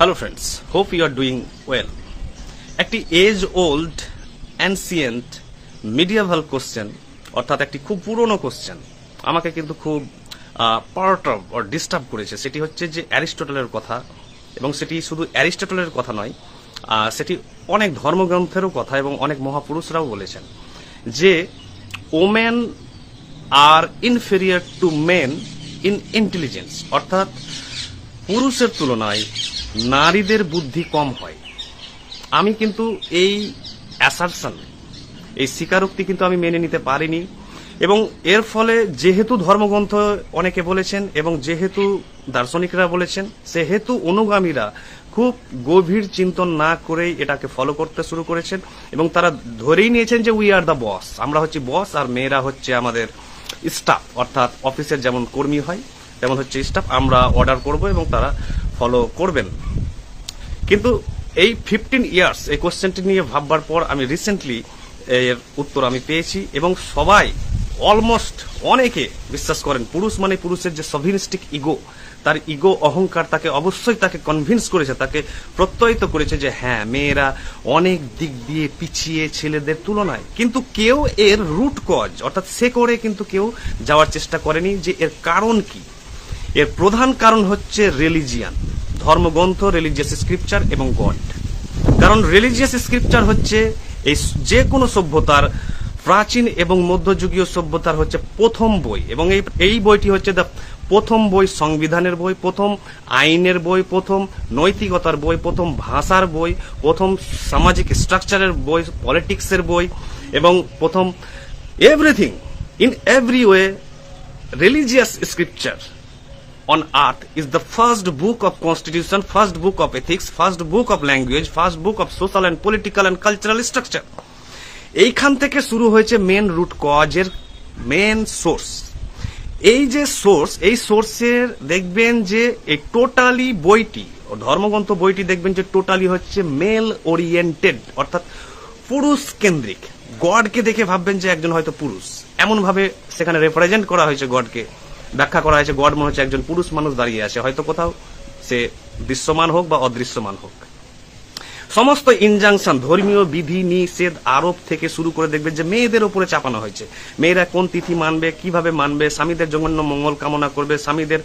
Hello friends hope you are doing well একটি age old ancient medieval question অর্থাৎ একটি খুব পুরনো কোশ্চেন আমাকে কিন্তু খুব পার্টব অর ডিস্টার্ব করেছে। সেটি হচ্ছে যে অ্যারিস্টটলের কথা, এবং সেটি শুধু অ্যারিস্টটলের কথা নয় সেটি অনেক ধর্মগ্রন্থেরও কথা এবং অনেক মহাপুরুষরাও বলেছেন যে women are inferior to men in intelligence অর্থাৎ পুরুষের তুলনায় নারীদের বুদ্ধি কম হয়। আমি কিন্তু এই অ্যাসারশন এই স্বীকারোক্তি কিন্তু আমি মেনে নিতে পারিনি। এবং এর ফলে যেহেতু ধর্মগ্রন্থ অনেকে বলেছেন এবং যেহেতু দার্শনিকরা বলেছেন, সেহেতু অনুগামীরা খুব গভীর চিন্তন না করেই এটাকে ফলো করতে শুরু করেছেন এবং তারা ধরেই নিয়েছেন যে উই আর দ্য বস আমরা হচ্ছে বস আর মেয়েরা হচ্ছে আমাদের স্টাফ অর্থাৎ অফিসের যেমন কর্মী হয় তেমন হচ্ছে স্টাফ আমরা অর্ডার করব এবং তারা ফলো করবেন। কিন্তু এই ফিফটিন ইয়ার্স এই কোশ্চেনটি নিয়ে ভাববার পর আমি রিসেন্টলি এর উত্তর আমি পেয়েছি এবং সবাই অলমোস্ট অনেকে বিশ্বাস করেন, পুরুষ মানে পুরুষের যে সভিনিস্টিক ইগো তার ইগো অহংকার তাকে অবশ্যই তাকে কনভিন্স করেছে, তাকে প্রত্যয়িত করেছে যে হ্যাঁ মেয়েরা অনেক দিক দিয়ে পিছিয়ে ছেলেদের তুলনায়। কিন্তু কেউ এর রুট কজ অর্থাৎ সে করে কিন্তু কেউ যাওয়ার চেষ্টা করেনি যে এর কারণ কি। এর প্রধান কারণ হচ্ছে রিলিজিয়ান ধর্মগ্রন্থ রিলিজিয়াস স্ক্রিপচার এবং গড কারণ রিলিজিয়াস স্ক্রিপচার হচ্ছে এই যে কোনো সভ্যতার, প্রাচীন এবং মধ্যযুগীয় সভ্যতার হচ্ছে প্রথম বই এবং এই এই বইটি হচ্ছে দ্য প্রথম বই সংবিধানের বই, প্রথম আইনের বই, প্রথম নৈতিকতার বই, প্রথম ভাষার বই, প্রথম সামাজিক স্ট্রাকচারের বই পলিটিক্সের বই এবং প্রথম everything in every way religious scripture. On earth is the first book of constitution, first book of ethics, first book of language, first book of social and political and cultural structure. এইখান থেকে শুরু হয়েছে main root কজের main source এই যে source এই সোর্সের দেখবেন যে এই টোটালি বইটি, ধর্মগ্রন্থ বইটি দেখবেন যে টোটালি হচ্ছে মেল ওরিয়েন্টেড অর্থাৎ পুরুষ কেন্দ্রিক। গডকে দেখে ভাববেন যে একজন হয়তো পুরুষ। এমন ভাবে সেখানে রেপ্রেজেন্ট করা হয়েছে গডকে। ব্যাখ্যা করা হয়েছে, গড মনে হচ্ছে একজন পুরুষ মানুষ দাঁড়িয়ে আছে। হয়তো কোথাও সে দৃশ্যমান হোক বা অদৃশ্যমান হোক। সমস্ত ইনজাংশন ধর্মীয় বিধি, নিষেধ, আরোপ থেকে শুরু করে দেখবেন যে মেয়েদের উপরে চাপানো হয়েছে। মেয়েরা কোন তিথি মানবে, কীভাবে মানবে, স্বামীদের জঘন্য মঙ্গল কামনা করবে, স্বামীদের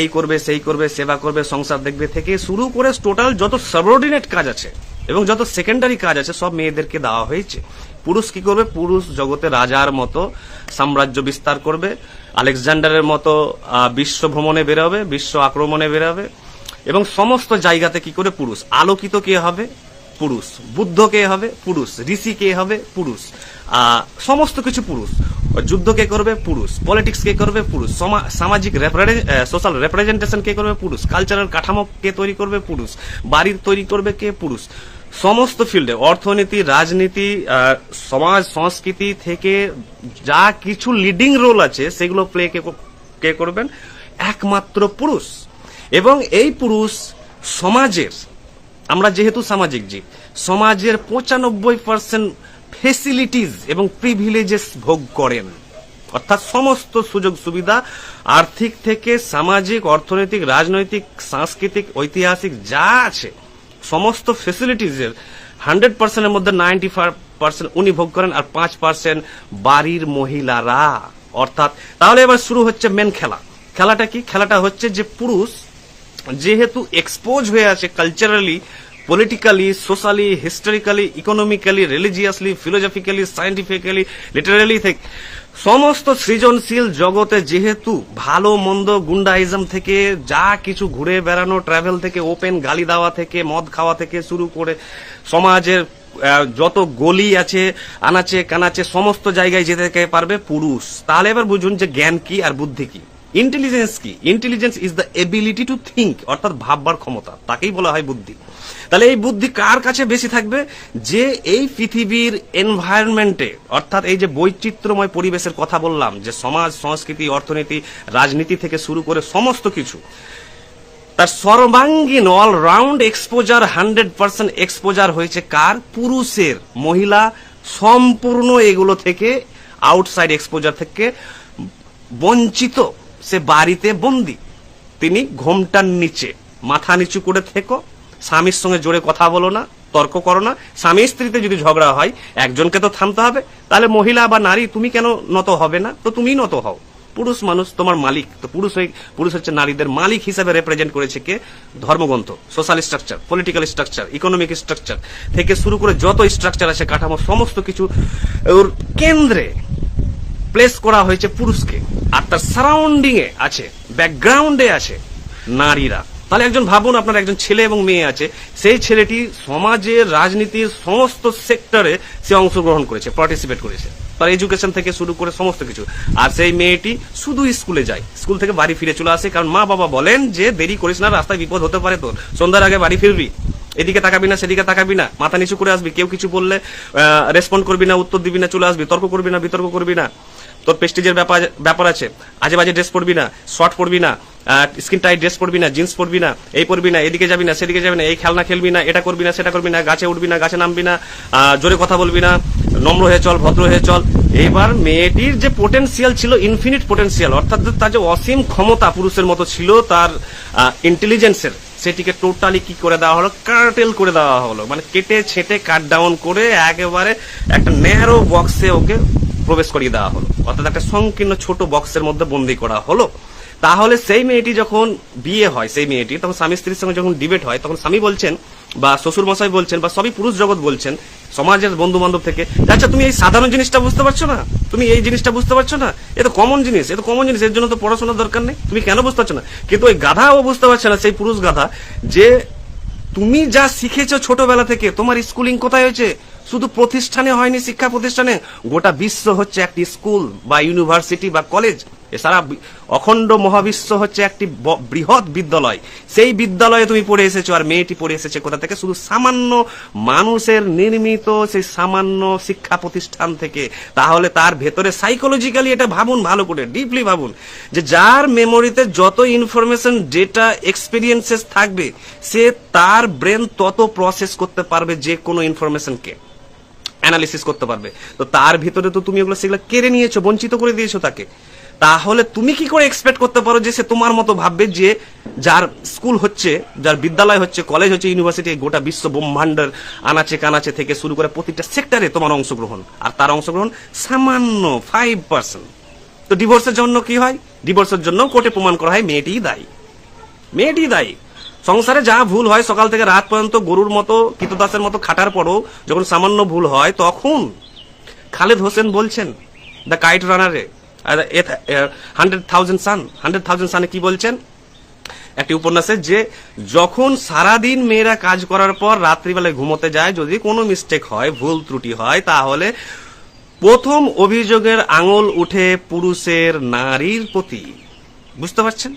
এই করবে, সেই করবে, সেবা করবে, সংসার দেখবে থেকে শুরু করে টোটাল যত সাবঅর্ডিনেট কাজ আছে এবং যত সেকেন্ডারি কাজ আছে সব মেয়েদেরকে দেওয়া হয়েছে। পুরুষ কি করবে? পুরুষ জগতে রাজার মতো সাম্রাজ্য বিস্তার করবে। আলেকজান্ডারের মতো বিশ্ব ভ্রমণে বেরোবে, বিশ্ব আক্রমণে বেরোবে, এবং সমস্ত জায়গাতে কি করে পুরুষ? আলোকিত কে হবে? পুরুষ। বুদ্ধ কে হবে? পুরুষ। ঋষি কে হবে? পুরুষ। সমস্ত কিছু পুরুষ। যুদ্ধ কে করবে? পুরুষ। পলিটিক্স কে করবে? পুরুষ। সমা- সামাজিক সোশ্যাল রেপ্রেজেন্টেশন কে করবে? পুরুষ। কালচারাল কাঠামো কে তৈরি করবে? পুরুষ। বাড়ির তৈরি করবে কে? পুরুষ। সমস্ত ফিল্ডে অর্থনীতি, রাজনীতি সমাজ, সংস্কৃতি থেকে যা কিছু লিডিং রোল আছে, সেগুলো প্লে কে করবেন? একমাত্র পুরুষ। এবং এই পুরুষ সমাজের, আমরা যেহেতু সামাজিক জীব, সমাজের পঁচানব্বই পার্সেন্ট ফেসিলিটিস এবং প্রিভিলেজেস ভোগ করেন। অর্থাৎ সমস্ত সুযোগ সুবিধা আর্থিক থেকে সামাজিক, অর্থনৈতিক, রাজনৈতিক, সাংস্কৃতিক, ঐতিহাসিক যা আছে সমস্ত ফেসিলিটিজের হান্ড্রেড পার্সেন্টের মধ্যে নাইনটি ফাইভ পার্সেন্ট উনি ভোগ করেন আর পাঁচ পার্সেন্ট বাড়ির মহিলারা। অর্থাৎ তাহলে এবার শুরু হচ্ছে মেন খেলা। খেলাটা কি? খেলাটা হচ্ছে যে পুরুষ যেহেতু এক্সপোজ হয়ে আছে culturally politically socially historically economically religiously philosophically scientifically literally থেকে সমস্ত সৃজনশীল জগতে যেহেতু ভালো, মন্দ, গুন্ডাইজম থেকে যা কিছু ঘুরে বেড়ানো ট্রাভেল থেকে ওপেন গালি দেওয়া থেকে, মদ খাওয়া থেকে শুরু করে সমাজের যত গলি আছে, আনাচে কানাচে সমস্ত জায়গায় যেতে পারবে পুরুষ। তাহলে এবার বুঝুন যে জ্ঞান কি আর বুদ্ধি কি। ইন্টেলিজেন্স কি? Intelligence is the ability to think অর্থাৎ ভাববার ক্ষমতা। তাকেই বলা হয় বুদ্ধি। তাহলে এই বুদ্ধি কার কাছে বেশি থাকবে? যে এই পৃথিবীর এনভায়রনমেন্টে, অর্থাৎ এই যে বৈচিত্র্যময় পরিবেশের কথা বললাম, যে সমাজ, সংস্কৃতি, অর্থনীতি, রাজনীতি থেকে শুরু করে সমস্ত কিছু, তার সর্বাঙ্গীন all round exposure hundred percent exposure হয়েছে কার? পুরুষের, মহিলা সম্পূর্ণ এগুলো থেকে আউটসাইড এক্সপোজার থেকে বঞ্চিত, সে বাড়িতে বন্দি। তিনি ঘোমটার নিচে, মাথা নিচু করে থেকো। স্বামীর সঙ্গে জোরে কথা বলো না, তর্ক করো না। স্বামী স্ত্রীতে যদি ঝগড়া হয়, একজনকে তো থামতে হবে। তাহলে মহিলা বা নারী, তুমি কেন নত হবে না? তো তুমি নত হও। পুরুষ মানুষ তোমার মালিক। তো পুরুষ পুরুষ হচ্ছে নারীদের মালিক হিসাবে রেপ্রেজেন্ট করেছে কে? ধর্মগ্রন্থ social structure political structure economic structure থেকে শুরু করে যত স্ট্রাকচার আছে, কাঠামো, সমস্ত কিছু ওর কেন্দ্রে প্লেস করা হয়েছে পুরুষকে। আর তার সারাউন্ডিং এ আছে ব্যাকগ্রাউন্ডে আছে নারীরা। তাহলে একজন ভাবুন আপনার একজন ছেলে এবং মেয়ে আছে, সেই ছেলেটি সমাজের রাজনীতির সমস্ত সেক্টরে সে অংশগ্রহণ করেছে পার্টিসিপেট করেছে। তার এডুকেশন থেকে শুরু করে সমস্ত কিছু। আর সেই মেয়েটি শুধু স্কুলে যায়। স্কুল থেকে বাড়ি ফিরে চলে আসে, কারণ মা বাবা বলেন যে, দেরি করিস না, রাস্তায় বিপদ হতে পারে তোর। সন্ধ্যার আগে বাড়ি ফিরবি। এদিকে তাকাবি না, সেদিকে তাকাবি না। মাথা নিচু করে আসবি। কেউ কিছু বললে রেসপন্ড করবি না, উত্তর দিবি না, চলে আসবি। তর্ক করবি না, বিতর্ক করবি না। তোর প্রেস্টিজের ব্যাপার ব্যাপার আছে। আজে বাজে ড্রেস পরবি না শর্ট পরবি না স্কিন টাইট ড্রেস পরবি না জিন্স পরবি না, এই পরবি না, এদিকে যাবি না, সেদিকে যাবি না, এই খেলনা খেলবি না, এটা করবি না, সেটা করবি না, গাছে উঠবি না, গাছে নামবি না জোরে কথা বলবি না, নম্র হয়ে চল, ভদ্র হয়ে চল। এবার মেয়েটির যে পোটেন্সিয়াল ছিল ইনফিনিট পোটেন্সিয়াল অর্থাৎ তার যে অসীম ক্ষমতা পুরুষের মতো ছিল, তার ইন্টেলিজেন্সের সেটিকে টোটালি কি করে দেওয়া হলো? কার্টেল করে দেওয়া হলো। মানে কেটে ছেটে কাট ডাউন করে একেবারে একটা ন্যারো বক্সে ওকে প্রবেশ করিয়ে দেওয়া হলো। অর্থাৎ একটা সংকীর্ণ ছোট বক্সের মধ্যে বন্দি করা হলো। তাহলে সেই মেয়েটি যখন বিয়ে হয়, সেই মেয়েটি, তখন স্বামী স্ত্রীর সঙ্গে যখন ডিবেট হয়, তখন স্বামী বলছেন বা শ্বশুর মশাই বলছেন বা সবই পুরুষ জগৎ বলছেন, সমাজের বন্ধু বান্ধব থেকে আচ্ছা তুমি এই সাধারণ জিনিসটা বুঝতে পারছ না? তুমি এই জিনিসটা বুঝতে পারছ না? এ তো কমন জিনিস, এ তো কমন জিনিস, এর জন্য তো পড়াশোনার দরকার নেই। তুমি কেন বুঝতে পারছ না? কিন্তু ওই গাধাও বুঝতে পারছে না, সেই পুরুষ গাধা, যে, তুমি যা শিখেছো ছোটবেলা থেকে, তোমার স্কুলিং কোথায় হয়েছে? শুধু প্রতিষ্ঠানে হয়নি, শিক্ষা প্রতিষ্ঠানে। গোটা বিশ্ব হচ্ছে একটি স্কুল বা ইউনিভার্সিটি বা কলেজ। এছাড়া অখণ্ড মহাবিশ্ব হচ্ছে একটি বৃহৎ বিদ্যালয়। সেই বিদ্যালয়ে তুমি পড়ে এসেছ আর মেয়েটি পড়ে এসেছে কোথা থেকে? শুধু সামান্য মানুষের নির্মিত সেই সামান্য শিক্ষা প্রতিষ্ঠান থেকে। তাহলে তার ভেতরে সাইকোলজিক্যালি এটা ভাবুন ভালো করে ডিপলি ভাবুন, যে যার মেমোরিতে যত ইনফরমেশন ডেটা এক্সপিরিয়েন্সেস থাকবে, সে তার ব্রেন তত প্রসেস করতে পারবে যে কোনো ইনফরমেশনকে অ্যানালিসিস করতে পারবে। তো তার ভিতরে তো তুমি ওগুলো সেগুলো কেড়ে নিয়েছো, বঞ্চিত করে দিয়েছ তাকে। তাহলে তুমি কি করে এক্সপেক্ট করতে পারো যে সে তোমার মতো ভাববে যে যার স্কুল হচ্ছে, যার বিদ্যালয় হচ্ছে কলেজ হচ্ছে ইউনিভার্সিটি গোটা বিশ্ব ব্রহ্মাণ্ডের আনাচে কানাচে থেকে শুরু করে প্রতিটা সেক্টরে তোমার অংশগ্রহণ। আর তার অংশগ্রহণ সামান্য ফাইভ পার্সেন্ট তো ডিভোর্সের জন্য কি হয়? ডিভোর্সের জন্য কোর্টে প্রমাণ করা হয়, মেয়েটিই দায়ী। মেয়েটি দায়ী। সংসারে যা ভুল হয় সকাল থেকে রাত পর্যন্ত গরুর মতো, কীতদাসের মতো খাটার পরও যখন সামান্য ভুল হয়, তখন খালেদ হোসেন বলছেন the kite রানারে hundred thousand sun hundred thousand সানে কি বলছেন? একটি উপন্যাসে যে যখন সারাদিন মেয়েরা কাজ করার পর রাত্রিবেলায় ঘুমোতে যায়, যদি কোনো মিস্টেক হয়, ভুল ত্রুটি হয়, তাহলে প্রথম অভিযোগের আঙুল উঠে পুরুষের নারীর প্রতি। বুঝতে পারছেন?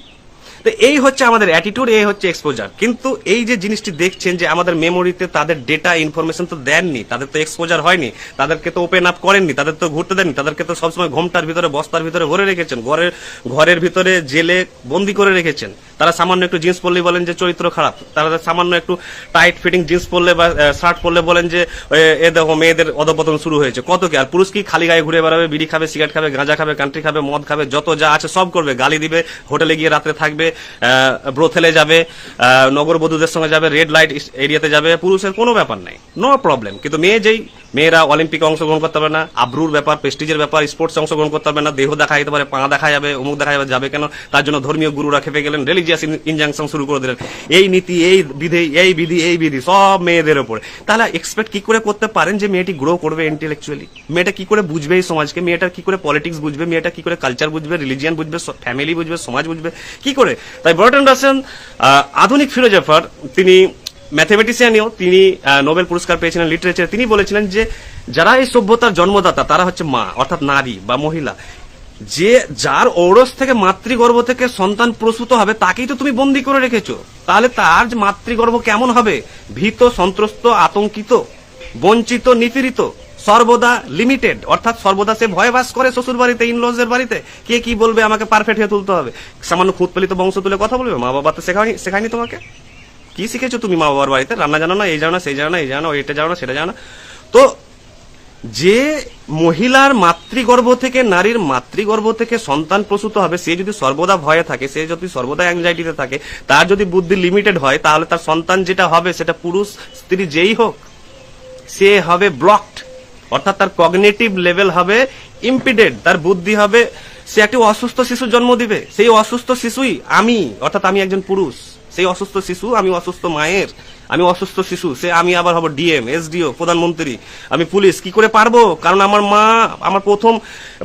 তো এই হচ্ছে আমাদের অ্যাটিটিউড এই হচ্ছে এক্সপোজার কিন্তু এই যে জিনিসটি দেখছেন যে আমাদের মেমোরিতে তাদের ডেটা ইনফরমেশন তো দেননি, তাদের তো এক্সপোজার হয়নি, তাদেরকে তো ওপেন আপ করেননি, তাদের তো ঘুরতে দেননি, তাদেরকে তো সবসময় ঘোমটার ভিতরে, বস্তার ভিতরে ভরে রেখেছেন, ঘরের ঘরের ভিতরে জেলে বন্দি করে রেখেছেন। তারা সামান্য একটু জিন্স পরলেই বলেন যে চরিত্র খারাপ, তারা সামান্য একটু টাইট ফিটিং জিন্স পরলে বা শার্ট পরলে বলেন যে এ দেখো, মেয়েদের অধপতন শুরু হয়েছে। কত কি? আর পুরুষ কি খালি গায়ে ঘুরে বেড়াবে, বিড়ি খাবে, সিগারেট খাবে, গাঁজা খাবে, কান্ট্রি খাবে, মদ খাবে, যত যা আছে সব করবে, গালি দিবে, হোটেলে গিয়ে রাত্রে থাকবে ব্রোথেলে যাবে আহ, নগরবধূদের সঙ্গে যাবে রেড লাইট এরিয়াতে যাবে পুরুষের কোনো ব্যাপার নেই নো প্রবলেম কিন্তু মেয়ে যেই মেয়েরা অলিম্পিকে অংশগ্রহণ করতে পারবে না আব্রুর ব্যাপার প্রেস্টিজের ব্যাপার স্পোর্টস অংশগ্রহণ করতে পারবে না দেহ দেখা যেতে পারে পা দেখা যাবে অমুক দেখা যাবে যাবে কেন? তার জন্য ধর্মীয় গুরুরা খেপে গেলেন রিলিজিয়াস ইনজাংশন শুরু করে দিলেন। এই নীতি এই বিধি এই বিধি এই বিধি সব মেয়েদের উপরে। তাহলে এক্সপেক্ট কি করে করতে পারেন যে মেয়েটি গ্রো করবে ইন্টেলেকচুয়ালি মেয়েটা কি করে বুঝবে এই সমাজকে? মেয়েটা কি করে পলিটিক্স বুঝবে? মেয়েটা কি করে কালচার বুঝবে? রিলিজিয়ান বুঝবে? ফ্যামিলি বুঝবে? সমাজ বুঝবে? কি করে? তাই বার্টন রাসেন আধুনিক ফিলোজফার, তিনি ম্যাথমেটিশিয়ানও, তিনি নোবেল পুরস্কার পেয়েছিলেন লিটারেচার। তিনি বলেছিলেন যে, যারা এই সভ্যতার জন্মদাতা, তারা হচ্ছে মা, অর্থাৎ নারী বা মহিলা। যে যার ঔরস থেকে মাতৃগর্ভ থেকে সন্তান প্রসূত হবে, তাকেই তো তুমি বন্দি করে রেখেছো। তাহলে তার মাতৃগর্ভ কেমন হবে? ভীত, সন্ত্রস্ত, আতঙ্কিত, বঞ্চিত, নিপীড়িত। সর্বদা লিমিটেড অর্থাৎ সর্বদা সে ভয় বাস করে শ্বশুর বাড়িতে ইনলজের বাড়িতে। কে কি বলবে আমাকে পারফেক্ট হয়ে তুলতে হবে? সামান্য খুদ পেলিত বংশ তুলে কথা বলবে? মা বাবা তো শেখায়নি শেখায়নি তোমাকে? কি শিখেছো তুমি মা বাবার বাড়িতে? রান্না জানো না, এই জানো না, সেই জানো না, এই জানো এটা জানো না, সেটা জানো না। তো যে মহিলার মাতৃগর্ভ থেকে নারীর মাতৃগর্ভ থেকে সন্তান প্রসূত হবে, সে যদি সর্বদা ভয়ে থাকে, সে যদি সর্বদা অ্যাংজাইটিতে থাকে, তার যদি বুদ্ধি লিমিটেড হয়, তাহলে তার সন্তান যেটা হবে, সেটা পুরুষ, স্ত্রী যেই হোক, সে হবে ব্লকড অর্থাৎ তার কগনেটিভ লেভেল হবে ইম্পিডেড তার বুদ্ধি হবে, সে একটি অসুস্থ শিশু জন্ম দিবে। সেই অসুস্থ শিশুই আমি, অর্থাৎ আমি একজন পুরুষ। সেই অসুস্থ শিশু, আমি অসুস্থ মায়ের, আমি অসুস্থ শিশু, সে আমি আবার হব ডিএম, এসডিও, প্রধানমন্ত্রী। আমি পুলিশ, কি করে পারব? কারণ আমার মা, আমার প্রথম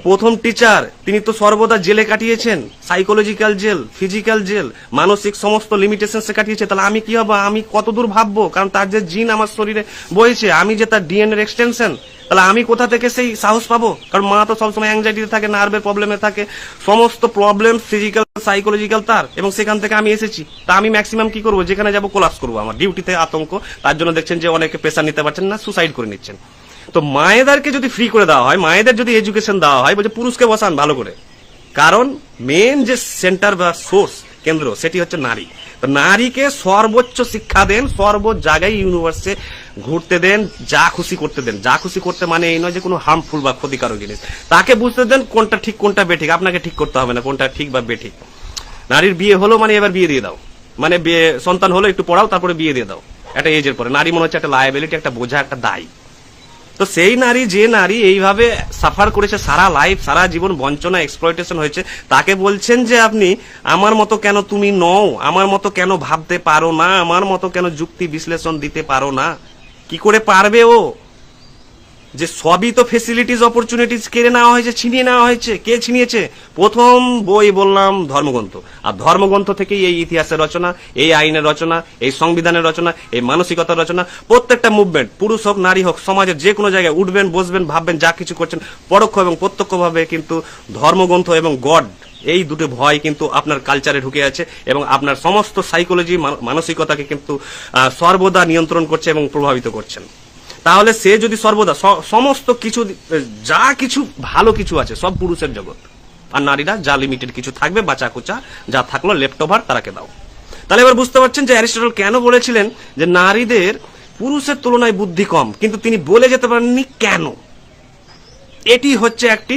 প্রথম টিচার তিনি তো সর্বদা জেলে কাটিয়েছেন। সাইকোলজিক্যাল জেল ফিজিক্যাল জেল মানসিক সমস্ত লিমিটেশন সে কাটিয়েছে। তাহলে আমি কি হব? আমি কতদূর ভাববো? কারণ তার যে জিন আমার শরীরে বয়েছে আমি যে তার ডিএনএর এক্সটেনশন তাহলে আমি কোথা থেকে সেই সাহস পাবো? কারণ মা তো সবসময় অ্যাংজাইটিতে থাকে নার্ভের প্রবলেমে থাকে। সমস্ত প্রবলেম ফিজিক্যাল সাইকোলজিক্যাল তার। এবং সেখান থেকে আমি এসেছি। তা আমি ম্যাক্সিমাম কি করব? যেখানে যাব কোলাপস করব আমার। ডিউটিতে আতঙ্ক। তার জন্য দেখছেন যে অনেকে প্রেশার নিতে পারছেন না সুসাইড করে নিচ্ছেন। তো মায়েদেরকে যদি ফ্রি করে দেওয়া হয়, মায়েদের যদি এডুকেশন দেওয়া হয়, বলছে পুরুষকে বসান ভালো করে। কারণ মেন যে সেন্টার বা সোর্স কেন্দ্র, সেটি হচ্ছে নারী। নারীকে সর্বোচ্চ শিক্ষা দেন, সর্ব জায়গায় ইউনিভার্সে ঘুরতে দেন, যা খুশি করতে দেন। যা খুশি করতে মানে এই নয় যে কোনো হার্মফুল বা ক্ষতিকারক জিনিস। তাকে বুঝতে দেন কোনটা ঠিক, কোনটা বেঠিক। আপনাকে ঠিক করতে হবে না কোনটা ঠিক বা বেঠিক। নারীর বিয়ে হলো মানে এবার বিয়ে দিয়ে দাও। মানে বিয়ে, সন্তান হলো একটু পড়াও, তারপরে বিয়ে দিয়ে দাও। একটা এজের পরে। নারী মনে হচ্ছে একটা লায়াবিলিটি একটা বোঝা, একটা দায়। তো সেই নারী, যে নারী এইভাবে সাফার করেছে সারা লাইফ সারা জীবন বঞ্চনা এক্সপ্লয়টেশন হয়েছে, তাকে বলছেন যে আপনি, আমার মতো কেন তুমি নও? আমার মতো কেন ভাবতে পারো না? আমার মতো কেন যুক্তি বিশ্লেষণ দিতে পারো না? কি করে পারবে ও? যে সবই তো ফেসিলিটিস অপরচুনিটিস কেড়ে নেওয়া হয়েছে, ছিনিয়ে নেওয়া হয়েছে, কে ছিনিয়েছে? প্রথম বই বললাম ধর্মগ্রন্থ। আর ধর্মগ্রন্থ থেকেই এই ইতিহাসের রচনা, এই আইনের রচনা, এই সংবিধানের রচনা, এই মানসিকতার রচনা, প্রত্যেকটা মুভমেন্ট পুরুষ হোক, নারী হোক, সমাজের যে কোনো জায়গায় উঠবেন, বসবেন, ভাববেন, যা কিছু করছেন, পরোক্ষ এবং প্রত্যক্ষভাবে কিন্তু ধর্মগ্রন্থ এবং গড, এই দুটো ভয় কিন্তু আপনার কালচারে ঢুকে আছে এবং আপনার সমস্ত সাইকোলজি মানসিকতাকে কিন্তু সর্বদা নিয়ন্ত্রণ করছে এবং প্রভাবিত করছেন। তাহলে সে যদি সর্বদা সমস্ত কিছু যা কিছু, ভালো কিছু আছে, সব পুরুষের জগৎ। আর নারীরা যা লিমিটেড কিছু থাকবে বাঁচা কুচা যা থাকল লেফট ওভার তারাকে দাও। তাহলে এবার বুঝতে পারছেন যে অ্যারিস্টটল কেন বলেছিলেন যে নারীদের পুরুষের তুলনায় বুদ্ধি কম, কিন্তু তিনি বলে যেতে পারেননি কেন? এটি হচ্ছে একটি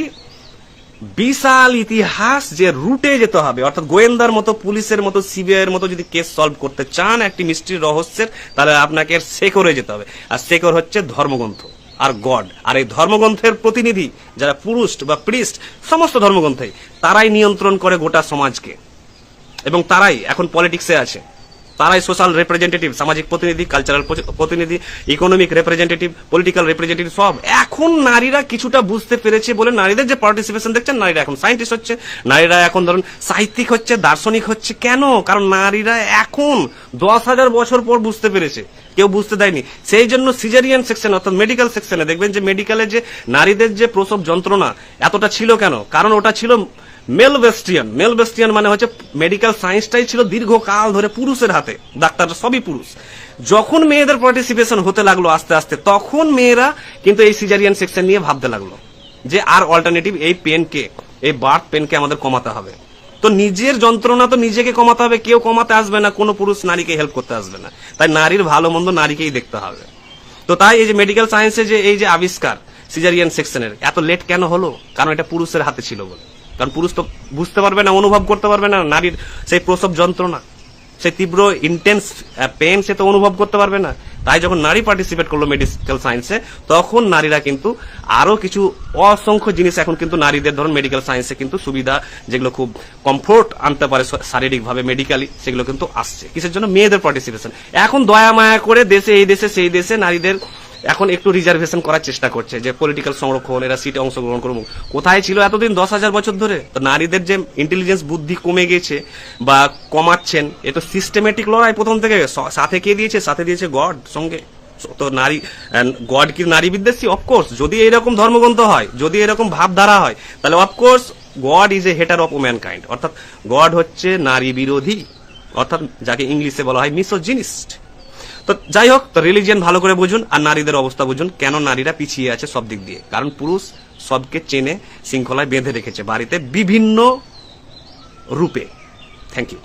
বিশাল ইতিহাস যে রুটে যেতে হবে। অর্থাৎ গোয়েন্দার মতো, পুলিশের মতো সিবিআই এর মতো যদি কেস সলভ করতে চান একটি মিস্ট্রি রহস্যের, তাহলে আপনাকে শেকরে যেতে হবে। আর শেকর হচ্ছে ধর্মগ্রন্থ আর গড। আর এই ধর্মগ্রন্থের প্রতিনিধি যারা পুরুষ বা প্রিস্ট, সমস্ত ধর্মগ্রন্থে তারাই নিয়ন্ত্রণ করে গোটা সমাজকে। এবং তারাই এখন পলিটিক্সে আছে। তারাই সোশ্যাল রিপ্রেজেন্টেটিভ সামাজিক প্রতিনিধি কালচারাল প্রতিনিধি ইকোনমিক রিপ্রেজেন্টেটিভ পলিটিক্যাল রিপ্রেজেন্টেটিভ সব। এখন নারীরা কিছুটা বুঝতে পেরেছে বলে নারীদের যে পার্টিসিপেশন দেখছেন, নারীরা এখন সায়েন্টিস্ট হচ্ছে, নারীরা এখন ধরুন সাহিত্যিক হচ্ছে, দার্শনিক হচ্ছে। কেন? কারণ নারীরা এখন দশ হাজার বছর পর বুঝতে পেরেছে। কেউ বুঝতে দেয়নি। সেই জন্য সিজারিয়ান সেকশন অর্থাৎ মেডিকেল সেকশনে দেখবেন যে মেডিকেলে যে নারীদের যে প্রসব যন্ত্রণা, এতটা ছিল কেন? কারণ ওটা ছিল মেলভেস্টিয়ান মেলভেস্টিয়ান মানে হচ্ছে মেডিকেল সায়েন্সটাই ছিল দীর্ঘকাল ধরে পুরুষের হাতে। ডাক্তার সবই পুরুষ। যখন মেয়েদের পার্টিসিপেশন হতে লাগল আস্তে আস্তে, তখন মেয়েরা কিন্তু এই সিজারিয়ান সেকশন নিয়ে ভাবতে লাগল যে আর অল্টারনেটিভ এই পেনকে এই বার্থ পেনকে আমাদের কমাতে হবে। তো নিজের যন্ত্রণা তো নিজেকে কমাতে হবে, কেউ কমাতে আসবে না, কোনো পুরুষ নারীকে হেল্প করতে আসবে না। তাই নারীর ভালো মন্দ নারীকেই দেখতে হবে। তো তাই এই যে মেডিকেল সায়েন্সে যে, এই যে আবিষ্কার সিজারিয়ান সেকশনের এত লেট কেন হলো? কারণ এটা পুরুষের হাতে ছিল বলে। কারণ পুরুষ তো বুঝতে পারবে না, অনুভব করতে পারবে না, নারীর সেই প্রসব যন্ত্রণা, সেই তীব্র ইন্টেন্স পেন সে তো অনুভব করতে পারবে না। তাই যখন নারী পার্টিসিপেট করল মেডিকেল সায়েন্সে তখন নারীরা কিন্তু আরও কিছু অসংখ্য জিনিস এখন কিন্তু নারীদের, ধরুন মেডিকেল সায়েন্সে কিন্তু সুবিধা, যেগুলো খুব কমফোর্ট আনতে পারে শারীরিকভাবে মেডিকেলি সেগুলো কিন্তু আসছে। কিসের জন্য? মেয়েদের পার্টিসিপেশন এখন দয়া মায়া করে দেশে, এই দেশে, সেই দেশে নারীদের এখন একটু রিজার্ভেশন করার চেষ্টা করছে যে পলিটিক্যাল সংরক্ষণ, এরা সিটে অংশগ্রহণ করব কোথায় ছিল এতদিন? দশ হাজার বছর ধরে? তো নারীদের যে ইন্টেলিজেন্স বুদ্ধি কমে গেছে বা কমাচ্ছেন, এ তো সিস্টেমেটিক লড়াই প্রথম থেকে। সাথে কে দিয়েছে? সাথে দিয়েছে গড সঙ্গে। তো নারী গড কি নারী বিদ্বেষী অফকোর্স যদি এরকম ধর্মগ্রন্থ হয়, যদি এরকম ভাবধারা হয়, তাহলে of course God is a hater of womankind অর্থাৎ গড হচ্ছে নারী বিরোধী। অর্থাৎ যাকে ইংলিশে বলা হয় মিসোজিনিস্ট তো যাই হোক, তো রিলিজিয়ান ভালো করে বুঝুন আর নারীদের অবস্থা বুঝুন, কেন নারীরা পিছিয়ে আছে সব দিক দিয়ে? কারণ পুরুষ সবকে চেনে, শৃঙ্খলায় বেঁধে রেখেছে বাড়িতে বিভিন্ন রূপে। Thank you